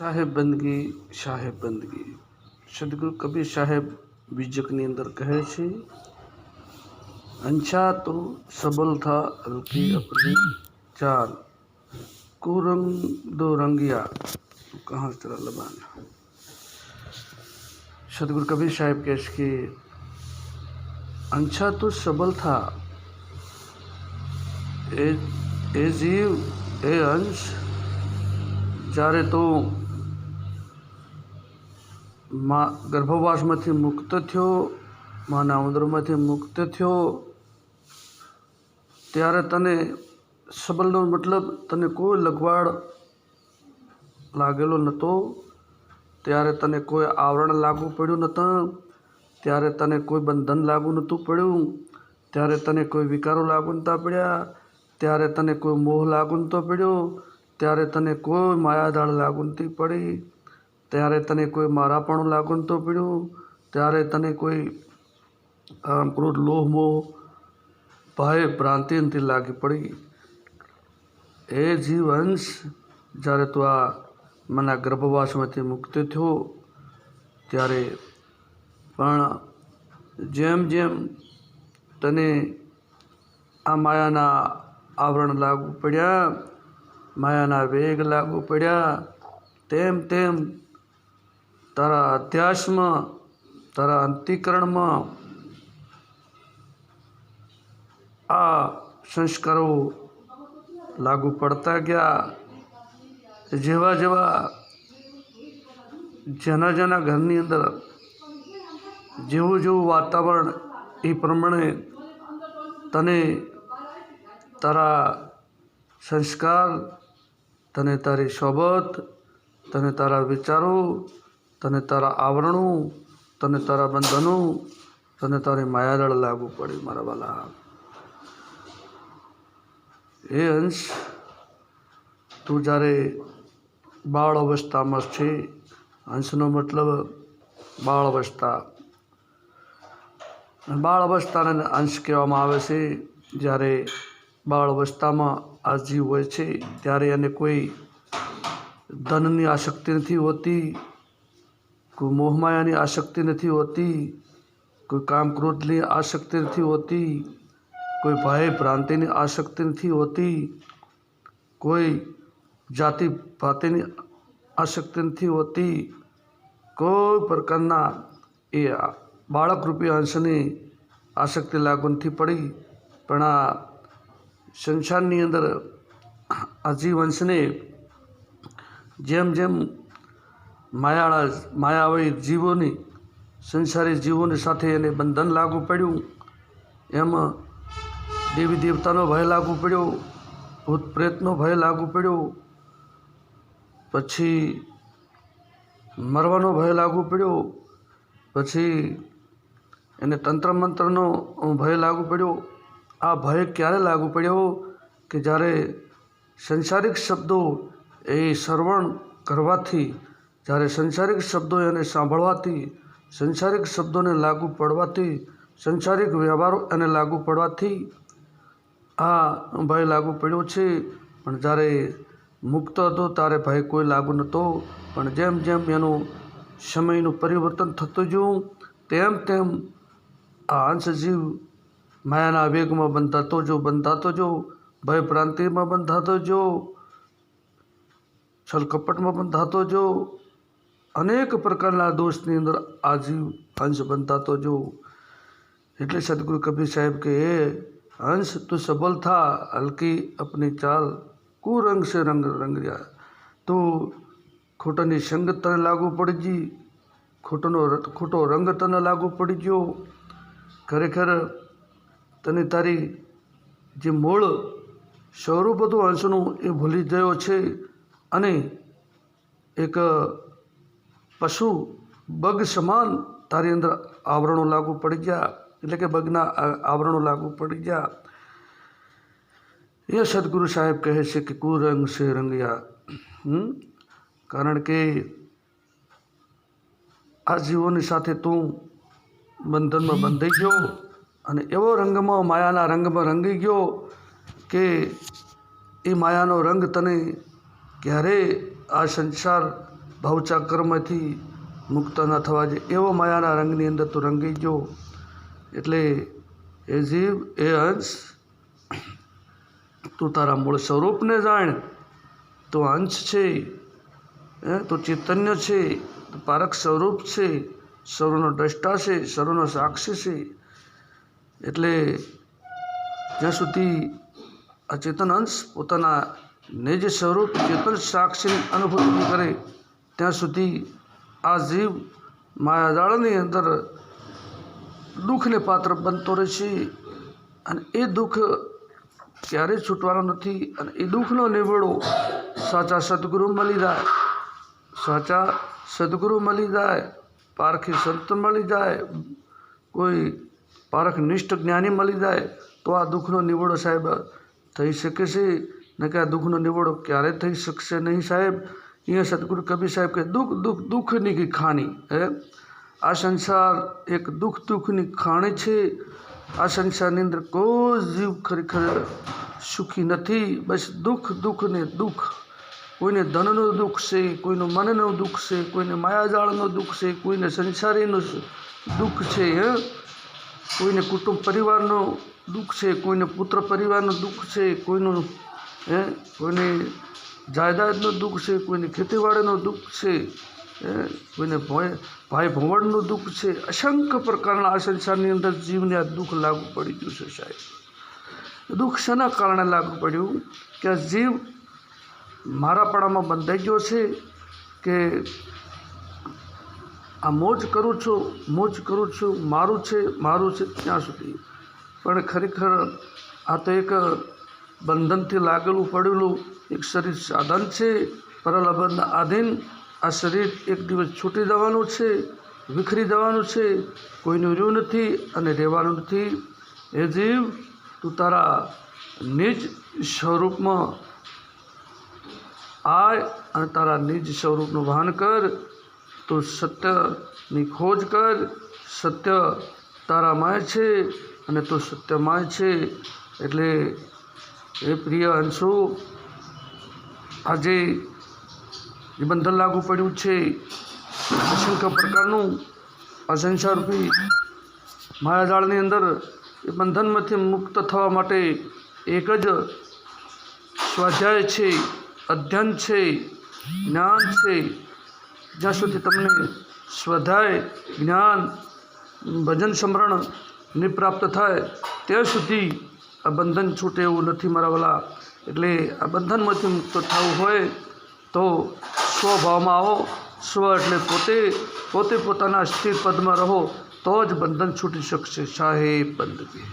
साहेब बंदगी साहेब बंदगी। सदगुरु कबीर साहेब विजक अंदर कहे छे अंशा तो सबल था रुकी अपनी चाल को रंग दो रंगिया तो कहाँ तेरा लबान? सदगुरु कबीर साहेब कैश के अंशा तो सबल था। ए, ए जीव ए अंश जा तो મા ગર્ભવાસમાંથી મુક્ત થયો માના ઉદરમાંથી મુક્ત થયો. ત્યારે તને સબલનો મતલબ તને કોઈ લગવાડ લાગેલો નહોતો ત્યારે તને કોઈ આવરણ લાગુ પડ્યું નહોતું ત્યારે તને કોઈ બંધન લાગુ નહોતું પડ્યું. ત્યારે તને કોઈ વિકારો લાગુ નહોતા પડ્યા. ત્યારે તને કોઈ મોહ લાગુ નહોતો પડ્યો. ત્યારે તને કોઈ માયાદાળ લાગુ નહોતી પડી. ત્યારે તને કોઈ મારાપણું લાગુ નહોતું પડ્યું? ત્યારે તને કોઈ, આમ, ક્રોધ લોહ મોહ, ભય ભ્રાંતિ નથી લાગી પડી? એ જીવંશ જ્યારે તું આ મના ગર્ભવાસમાંથી મુક્ત થયો, ત્યારે પણ જેમ જેમ તને આ માયાના આવરણ લાગુ પડ્યા, માયાના વેગ લાગુ પડ્યા, તેમ તેમ તારા અધ્યાસમાં, તારા અંતિકરણમાં આ સંસ્કારો લાગુ પડતા ગયા. જેવા જેવા જેના જેના ઘરની અંદર જેવું જેવું વાતાવરણ એ પ્રમાણે તને તારા સંસ્કાર, તને તારી સોબત, તને તારા વિચારો તને તારા આવરણું, તને તારા બંધનું, તને તારી માયાદળ લાગુ પડી મારા વાલા. એ અંશ, તું જ્યારે બાળ અવસ્થામાં છે, અંશનો મતલબ બાળ અવસ્થા. બાળ અવસ્થાને અંશ કહેવામાં આવે છે, જ્યારે બાળ અવસ્થામાં આ જીવ હોય છે, ત્યારે એને કોઈ ધનની આસક્તિ નથી હોતી કોઈ મોહમાયાની આસક્તિ નથી હોતી, કોઈ કામ ક્રોધની આસક્તિ નથી હોતી, કોઈ ભય ભ્રાંતિની આસક્તિ નથી હોતી, કોઈ જાતિ ભાતિની આસક્તિ નથી હોતી. કોઈ પ્રકારના એ બાળકરૂપી અંશની આસક્તિ લાગુ નથી પડી, પણ આ સંસારની અંદર આ જીવંશને જેમ જેમ માયાળા માયાવી જીવોની, સંસારી જીવોની સાથે એને બંધન લાગુ પડ્યું. એમાં દેવી દેવતાનો ભય લાગુ પડ્યો, ભૂત પ્રેતનો ભય લાગુ પડ્યો. પછી મરવાનો ભય લાગુ પડ્યો. પછી એને તંત્ર મંત્રનો ભય લાગુ પડ્યો. આ ભય ક્યારે લાગુ પડ્યો? કે જ્યારે સંસારિક શબ્દો એ શ્રવણ કરવાથી જ્યારે સંસારિક શબ્દો એને સાંભળવાથી, સંસારિક શબ્દોને લાગુ પડવાથી, સંસારિક વ્યવહારો એને લાગુ પડવાથી આ ભય લાગુ પડ્યો છે. પણ જ્યારે મુક્ત હતો ત્યારે ભય કોઈ લાગુ નહોતો. પણ જેમ જેમ એનું સમયનું પરિવર્તન થતું જવું તેમ તેમ આ અંશજીવ માયાના વેગમાં બંધાતો જો બંધાતો જો ભય પ્રાંતિમાં બંધાતો જો છલકપટમાં બંધાતો જો અનેક પ્રકારના દોષની અંદર આજીવ અંશ બનતા તો જો. એટલે સદગુરુ કબીર સાહેબ કે એ હંસ તું સબલ થા, હલકી અપની ચાલ કુરંગ સે રંગ રંગ રહ્યા તો ખોટાની સંગત તને લાગુ પડી ગઈ ખોટોનો ખોટો રંગ તને લાગુ પડી ગયો ખરેખર તને તારી જે મૂળ સ્વરૂપ હતું અંશનું એ ભૂલી ગયો છે અને એક પશુ બગ સમાન તારી અંદર આવરણો લાગુ પડી ગયા. એટલે કે બગના આવરણો લાગુ પડી ગયા. એ સદગુરુ સાહેબ કહે છે કે કુરંગ છે રંગયા. કારણ કે આ જીવોની સાથે તું બંધનમાં બંધાઈ ગયો અને એવો રંગમાં માયાના રંગમાં રંગી ગયો કે એ માયાનો રંગ તને ક્યારે આ સંસાર ભાવચાક્રમાંથી મુક્ત ન થવા જોઈએ. એવો માયાના રંગની અંદર તું રંગી ગયો. એટલે એ જીવ એ અંશ, તું તારા મૂળ સ્વરૂપને જાણ. તો અંશ છે તો ચૈતન્ય છે પારક સ્વરૂપ છે સર્વનો દ્રષ્ટા છે સર્વનો સાક્ષી છે. એટલે જ્યાં સુધી આ ચેતન અંશ પોતાના નિજ સ્વરૂપ ચેતન સાક્ષીની અનુભૂતિ કરે ત્યાં સુધી આ જીવ માયાજાળની અંદર દુઃખને પાત્ર બનતો રહેશે અને એ દુઃખ ક્યારેય છૂટવાનો નથી અને એ દુઃખનો નિવેડો સાચા સદગુરુ મળી જાય. સાચા સદગુરુ મળી જાય, પારખી સંત મળી જાય, કોઈ પારખ નિષ્ઠ જ્ઞાની મળી જાય, તો આ દુઃખનો નિવેડો સાહેબ થઈ શકે છે. ને કે આ દુઃખનો નિવેડો ક્યારે થઈ શકશે નહીં સાહેબ? અહીંયા સદગુરુ કબીર સાહેબ કે દુઃખ દુઃખ, દુઃખની કી ખાણી, હે? આ સંસાર એક દુઃખ, દુઃખની ખાણી છે. આ સંસારની અંદર કોઈ જીવ ખરેખર સુખી નથી. બસ દુઃખ દુઃખ ને દુઃખ. કોઈને ધનનું દુઃખ છે, કોઈનું મનનું દુઃખ છે, કોઈને માયાજાળનું દુઃખ છે, કોઈને સંસારીનું દુઃખ છે, હે? કોઈને કુટુંબ પરિવારનું દુઃખ છે, કોઈને પુત્ર પરિવારનું દુઃખ છે, કોઈનું, હે? કોઈને જાયદાદનું દુઃખ છે, કોઈને ખેતીવાડીનું દુઃખ છે કોઈને ભાઈ ભાઈ ભવણનું દુઃખ છે. અસંખ્ય પ્રકારના આ સંસારની અંદર જીવને આ દુઃખ લાગુ પડી ગયું છે સાહેબ. દુઃખ શેના કારણે લાગુ પડ્યું? કે આ જીવ મારાપણામાં બંધાઈ ગયો છે કે આ મોજ કરું છું, મોજ કરું છું, મારું છે મારું છે ત્યાં સુધી. પણ ખરેખર આ તો એક બંધનથી લાગેલું પડેલું એક શરીર સાધન છે. પરલબંધ આધીન આ શરીર એક દિવસ છૂટી જવાનું છે, વિખરી જવાનું છે. કોઈનું રહ્યું નથી અને રહેવાનું નથી. એ જીવ, તું તારા નિજ સ્વરૂપમાં આય અને તારા નિજ સ્વરૂપનું વહન કર. તું સત્યની ખોજ કર. સત્ય તારામાં છે અને તું સત્યમાં છે. એટલે એ પ્રિય અંશો, આજે જે બંધન લાગુ પડ્યું છે. અસંખ્ય પ્રકારનું અસંસારરૂપી માયાજાળની અંદર એ બંધનમાંથી મુક્ત થવા માટે એક જ સ્વાધ્યાય છે, અધ્યયન છે, જ્ઞાન છે. જ્યાં સુધી તમને સ્વાધ્યાય, જ્ઞાન, ભજન, સ્મરણ ને પ્રાપ્ત થાય, ત્યાં સુધી આ બંધન છૂટે એવું નથી મારા વાલા. એટલે આ બંધનમાંથી મુક્ત થવું હોય તો સ્વભાવમાં આવો. સ્વ એટલે પોતે પોતે પોતાના સ્થિર પદમાં રહો તો જ બંધન છૂટી શકશે. સાહેબ બંદગી